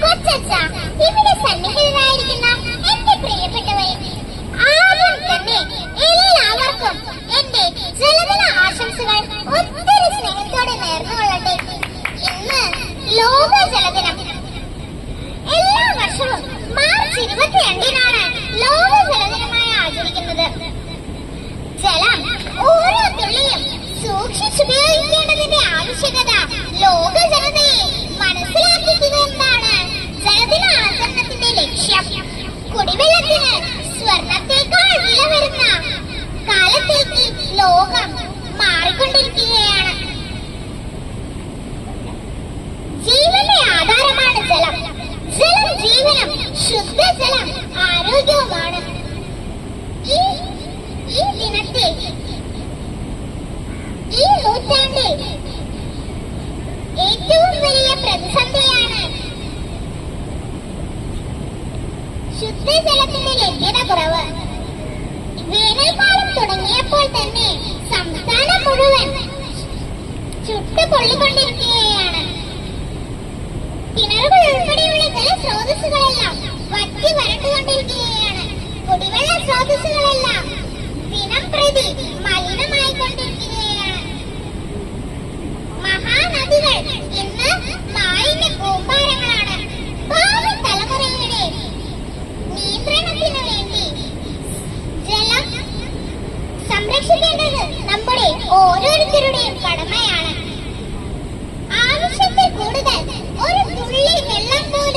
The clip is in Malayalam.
കൊച്ചച്ച തന്നെ ആശംസകൾ നേർന്നുകൊള്ളട്ടെ. ഇന്ന് ലോക എല്ലാ വർഷവും മാർച്ച് ലോക ജലദിനമായി ആചരിക്കുന്നത്. ജലം ഓരോ തുള്ളിയും സൂക്ഷിച്ചുപയോഗിക്കേണ്ടതിന്റെ ആവശ്യകത ലോക ലോകം മാറിക്കൊണ്ടിരിക്കുകയാണ്. ജീവന്റെ ആധാരമാണ് ജലം. ജലം ജീവനം ശുദ്ധജലം ആരോഗ്യവുമാണ്. ഈ ഈ ദിനത്തെ ഈ നൂറ്റാണ്ടിൽ ഏറ്റവും വലിയ പ്രതിസന്ധിയാണ് ശുദ്ധജലത്തിന്റെ ലഭ്യത കുറവ്. ചുട്ടു പൊള്ളിക്കൊണ്ടിരിക്കുകയാണ് കിണറുകൾ ഉൾപ്പെടെയുള്ള ജലസ്രോതസ്സുകളെല്ലാം വറ്റി വരണ്ടുകൊണ്ടിരിക്കുകയാണ്. കുടിവെള്ള സ്രോതസ്സുകളെല്ലാം ദിനം പ്രതി മലിനമായിക്കൊണ്ടിരിക്കുകയാണ്. മഹാനദികൾ ഇന്ന് മാലിന്യ കൂമ്പാരങ്ങളാണ്. ഭാവി തലമുറയുടെ നിയന്ത്രണത്തിനു വേണ്ടി ജലം സംരക്ഷിക്കേണ്ടത് നമ്മുടെ ഓരോരുത്തരുടെയും കടമയാണ്. Hallelujah.